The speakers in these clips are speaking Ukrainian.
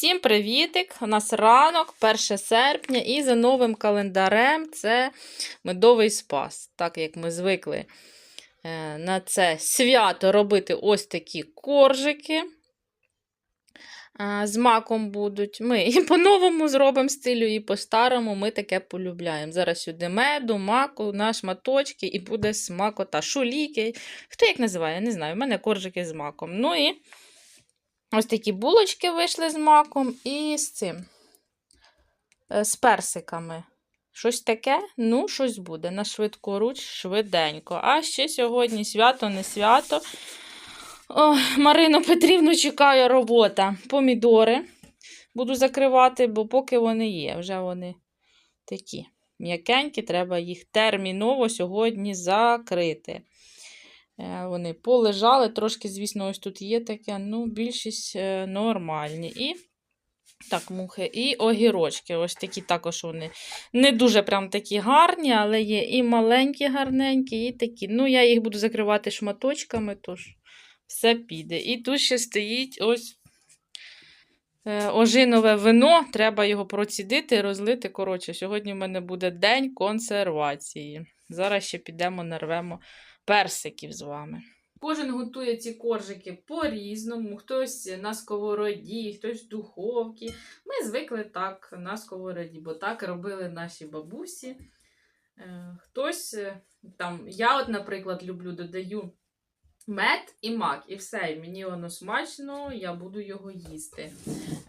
Всім привітик! У нас ранок, 1 серпня, і за новим календарем це медовий спас. Так як ми звикли е, на це свято робити ось такі коржики. З маком будуть. Ми і по-новому зробимо стилю, і по-старому ми таке полюбляємо. Зараз сюди меду, маку, на шматочки, і буде смакота. Шуліки. Хто як називає, не знаю. У мене коржики з маком. Ну і ось такі булочки вийшли з маком і з цим. е, З персиками. Щось таке, ну, щось буде. На швидкоруч, швиденько. А ще сьогодні свято, не свято. О, Марину Петрівну чекає робота. Помідори буду закривати, бо поки вони є, вже вони такі м'якенькі, треба їх терміново сьогодні закрити. Е, Вони полежали, трошки, звісно, ось тут є таке, ну, більшість е, нормальні. І так, мухи, і огірочки. Ось такі також вони не дуже прям такі гарні, але є і маленькі, гарненькі, і такі. Ну, я їх буду закривати шматочками, тож все піде. І тут ще стоїть ось е, ожинове вино. Треба його процідити, розлити. Коротше, сьогодні в мене буде день консервації. Зараз ще підемо нарвемо персиків з вами. Кожен готує ці коржики по-різному. Хтось на сковороді, хтось в духовці. Ми звикли так на сковороді, бо так робили наші бабусі. Е, Хтось е, там, я, от, наприклад, люблю, додаю мед і мак, і все. Мені воно смачно, я буду його їсти.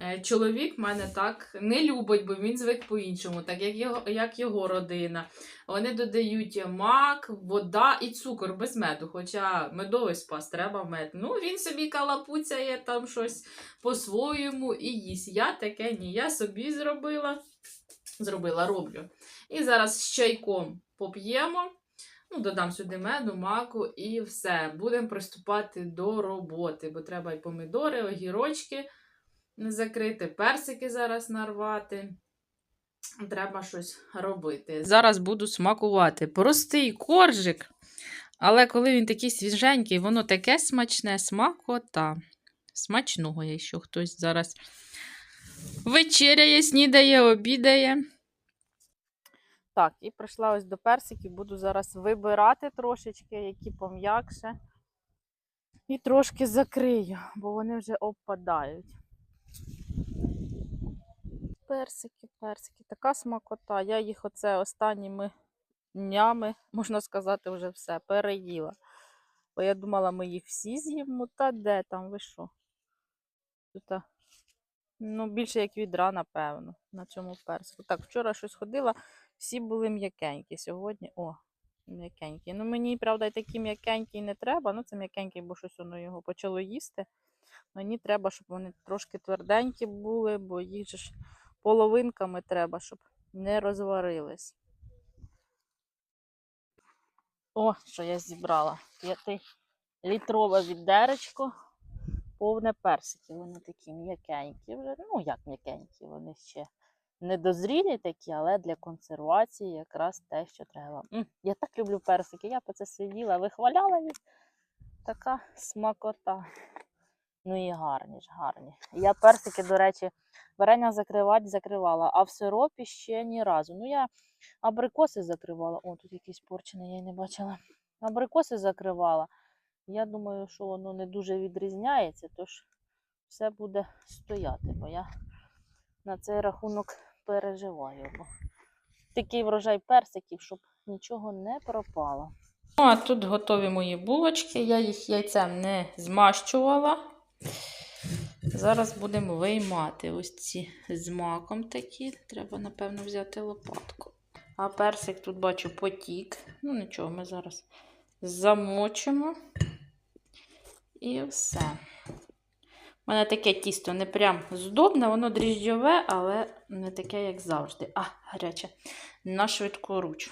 Е, Чоловік мене так не любить, бо він звик по-іншому, так як його, як його родина. Вони додають мак, вода і цукор без меду. Хоча медовий спас, треба мед. Ну, він собі калапуцяє там щось по-своєму і їсть. Я таке ні. Я собі зробила, зробила, роблю. І зараз з чайком поп'ємо. Ну, додам сюди меду, маку і все. Будемо приступати до роботи, бо треба і помідори, огірочки закрити, персики зараз нарвати. Треба щось робити. Зараз буду смакувати. Простий коржик. Але коли він такий свіженький, воно таке смачне, смакота. Смачного, якщо хтось зараз вечеряє, снідає, обідає. Так, і прийшла ось до персиків. Буду зараз вибирати трошечки, які пом'якше. І трошки закрию, бо вони вже обпадають. Персики, персики, така смакота. Я їх оце останніми днями, можна сказати, вже все переїла. Бо я думала, ми їх всі з'їмо, та де там, ви що? Тут, ну, більше як відра, напевно, на цьому персику. Так, вчора щось ходила, всі були м'якенькі. Сьогодні, о, м'якенькі. Ну, мені, правда, і такі м'якенькі не треба. Ну, це м'якенький, бо щось воно його почало їсти. Мені треба, щоб вони трошки тверденькі були, бо їх же ж половинками треба, щоб не розварились. О, що я зібрала. П'ятилітрове відеречко, повне персиків. Вони такі м'якенькі вже. Ну, як м'якенькі, вони ще недозрілі такі, але для консервації якраз те, що треба. М, я так люблю персики, я по це сиділа, вихваляла їх. Така смакота. Ну і гарні ж, гарні. Я персики, до речі, варення закривати закривала, а в сиропі ще ні разу. Ну, я абрикоси закривала. О, тут якийсь порчений, я й не бачила. Абрикоси закривала. Я думаю, що воно не дуже відрізняється, тож все буде стояти, бо я на цей рахунок переживаю. Бо такий врожай персиків, щоб нічого не пропало. Ну, а тут готові мої булочки. Я їх яйцем не змащувала. Зараз будемо виймати ось ці з маком такі. Треба, напевно, взяти лопатку. А персик тут бачу потік. Ну, нічого, ми зараз замочимо. І все. У мене таке тісто не прям здобне, воно дріжджове, але не таке, як завжди. А, гаряче. На швидку руч.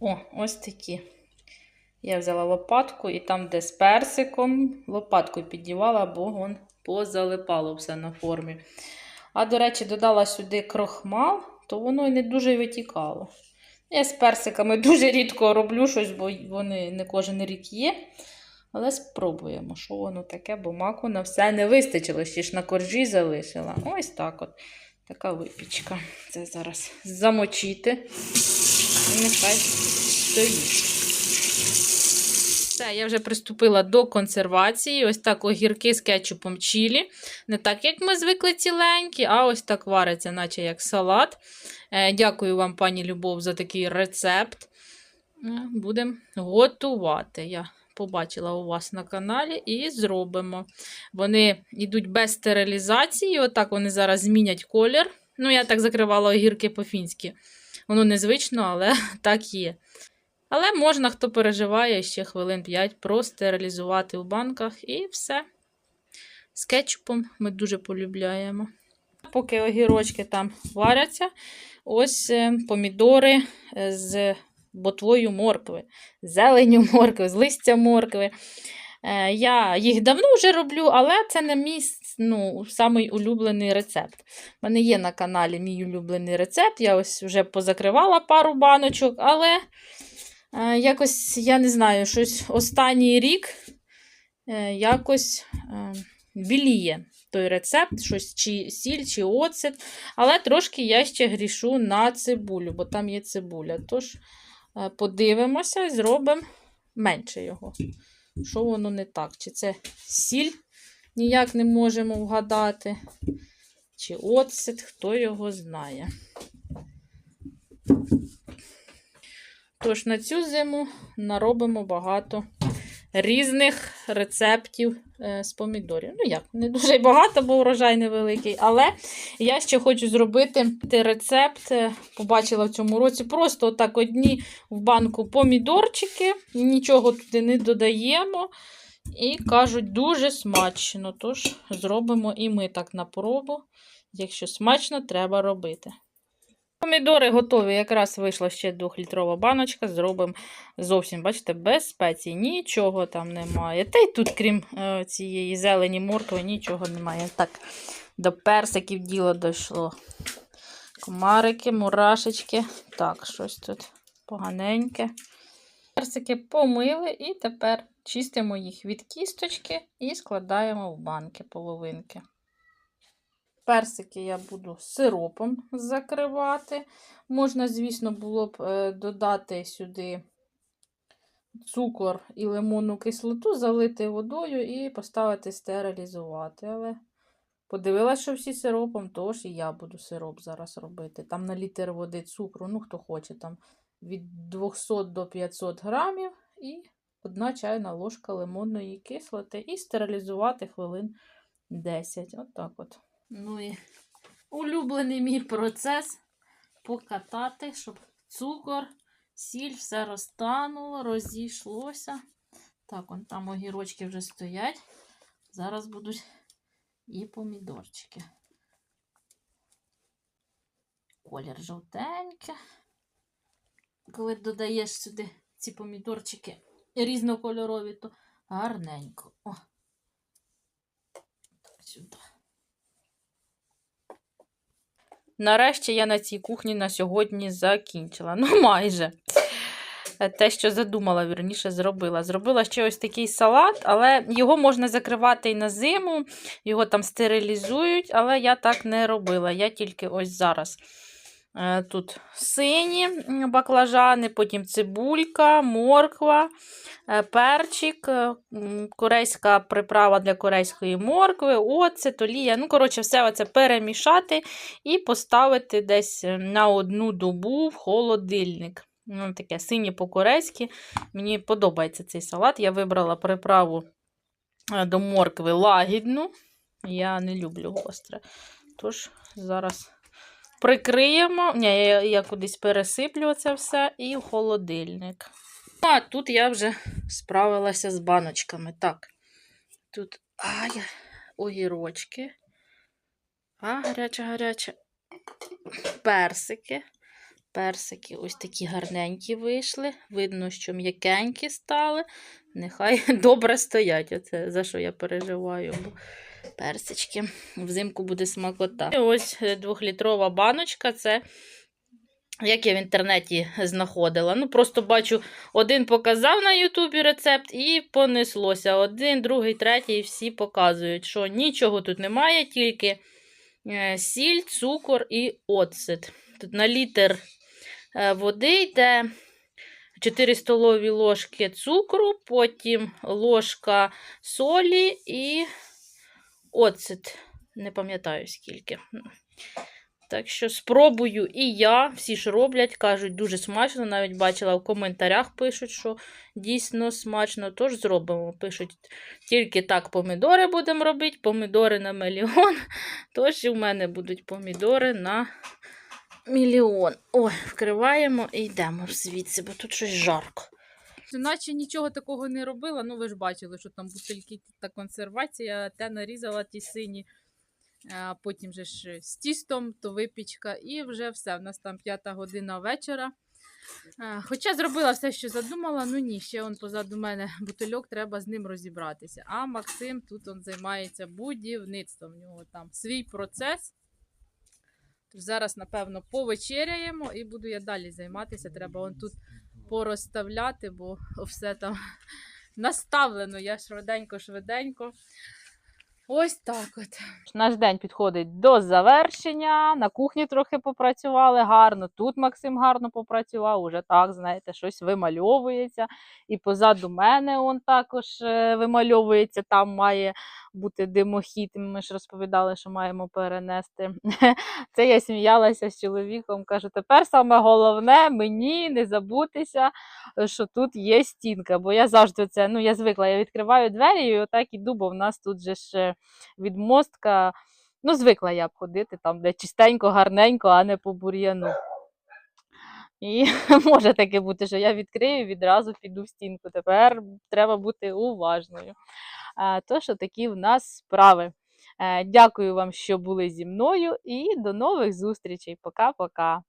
О, ось такі. Я взяла лопатку і там, де з персиком, лопаткою піддівала, бо вон позалипало все на формі. А, до речі, додала сюди крохмал, то воно і не дуже витікало. Я з персиками дуже рідко роблю щось, бо вони не кожен рік є. Але спробуємо, що воно таке, бо маку на все не вистачило, ще ж на коржі залишила. Ось так от. Така випічка. Це зараз замочити. Нехай стоїть. Все, я вже приступила до консервації. Ось так огірки з кетчупом чілі. Не так, як ми звикли ціленькі, а ось так вариться, наче як салат. Е, Дякую вам, пані Любов, за такий рецепт. Е, Будемо готувати. Я побачила у вас на каналі і зробимо. Вони йдуть без стерилізації. Отак вони зараз змінять колір. Ну, я так закривала огірки по-фінськи. Воно незвично, але так є. Але можна, хто переживає, ще хвилин 5 простерилізувати у банках і все. З кетчупом ми дуже полюбляємо. Поки огірочки там варяться, ось е, помідори е, з ботвою моркви, зеленю моркви, з листя моркви. Е, Я їх давно вже роблю, але це не мій ну, самий улюблений рецепт. У мене є на каналі мій улюблений рецепт. Я ось вже позакривала пару баночок, але якось, я не знаю, щось останній рік е, якось е, біліє той рецепт, щось чи сіль, чи оцет. Але трошки я ще грішу на цибулю, бо там є цибуля. Тож е, подивимося і зробимо менше його. Що воно не так? Чи це сіль ніяк не можемо вгадати, чи оцет, хто його знає. Тож на цю зиму наробимо багато різних рецептів е, з помідорів. Ну як, не дуже багато, бо урожай невеликий. Але я ще хочу зробити рецепт. е, Побачила в цьому році. Просто отак одні в банку помідорчики, нічого туди не додаємо. І кажуть, дуже смачно. Тож зробимо і ми так на пробу. Якщо смачно, треба робити. Помідори готові. Якраз вийшла ще 2-літрова баночка. Зробимо зовсім, бачите, без спецій. Нічого там немає. Та й тут, крім е, цієї зелені моркви, нічого немає. Так, до персиків діло дійшло. Комарики, мурашечки. Так, щось тут поганеньке. Персики помили і тепер чистимо їх від кісточки і складаємо в банки половинки. Персики я буду сиропом закривати. Можна, звісно, було б е, додати сюди цукор і лимонну кислоту, залити водою і поставити стерилізувати. Але подивилася, що всі сиропом, тож і я буду сироп зараз робити. Там на літр води цукру, ну хто хоче, там від 200 до 500 грамів і одна чайна ложка лимонної кислоти і стерилізувати хвилин 10. Отак от. Ну і улюблений мій процес покатати, щоб цукор, сіль, все розтануло, розійшлося. Так, он там огірочки вже стоять. Зараз будуть і помідорчики. Колір жовтенький. Коли додаєш сюди ці помідорчики різнокольорові, то гарненько. О. Сюди. Нарешті я на цій кухні на сьогодні закінчила. Ну, майже. Те, що задумала, вірніше, зробила. Зробила ще ось такий салат, але його можна закривати і на зиму, його там стерилізують, але я так не робила. Я тільки ось зараз. Е, Тут сині баклажани, потім цибулька, морква, е, перчик, е, корейська приправа для корейської моркви, оцет, олія. Ну, коротше, все це перемішати і поставити десь на одну добу в холодильник. Ну, таке синє по-корейськи. Мені подобається цей салат. Я вибрала приправу до моркви лагідну. Я не люблю гостре. Тож, зараз прикриємо. Ні, я, я кудись пересиплю це все і в холодильник. А тут я вже справилася з баночками. Так, тут ай, огірочки. А, гаряче, гаряче. Персики. Персики ось такі гарненькі вийшли. Видно, що м'якенькі стали. Нехай добре стоять. Оце за що я переживаю. Персички. Взимку буде смакота. І ось е, двохлітрова баночка це як я в інтернеті знаходила. Ну, просто бачу, один показав на Ютубі рецепт і понеслося. Один, другий, третій, і всі показують, що нічого тут немає, тільки е, сіль, цукор і оцет. Тут на літр е, води йде 4 столові ложки цукру, потім ложка солі і оцет. Не пам'ятаю скільки. Так що спробую і я. Всі ж роблять, кажуть, дуже смачно. Навіть бачила в коментарях пишуть, що дійсно смачно. Тож зробимо. Пишуть, тільки так помідори будемо робити, помідори на мільйон. Тож і в мене будуть помідори на мільйон. Ой, вкриваємо і йдемо звідси, бо тут щось жарко. Наче нічого такого не робила. Ну, ви ж бачили, що там бутильки та консервація, те нарізала ті сині. Потім же ж з тістом, то випічка, і вже все. У нас там п'ята година вечора. Хоча зробила все, що задумала, ну ні, ще он позаду мене бутильок, треба з ним розібратися. А Максим тут он займається будівництвом. У нього там свій процес. Тож зараз, напевно, повечеряємо і буду я далі займатися. Треба он тут порозставляти, бо все там наставлено. Я швиденько-швиденько. Ось так от. Наш день підходить до завершення. На кухні трохи попрацювали гарно. Тут Максим гарно попрацював. Уже так, знаєте, щось вимальовується. І позаду мене он також е, вимальовується. Там має бути димохід. Ми ж розповідали, що маємо перенести. Це я сміялася з чоловіком. Кажу, тепер саме головне мені не забутися, що тут є стінка. Бо я завжди це, ну я звикла, я відкриваю двері і отак іду, бо в нас тут же ж відмостка. Ну, звикла я б ходити там, де чистенько, гарненько, а не по бур'яну. І може таке бути, що я відкрию і відразу піду в стінку. Тепер треба бути уважною. А, То, що такі в нас справи. Е, Дякую вам, що були зі мною, і до нових зустрічей. Пока-пока.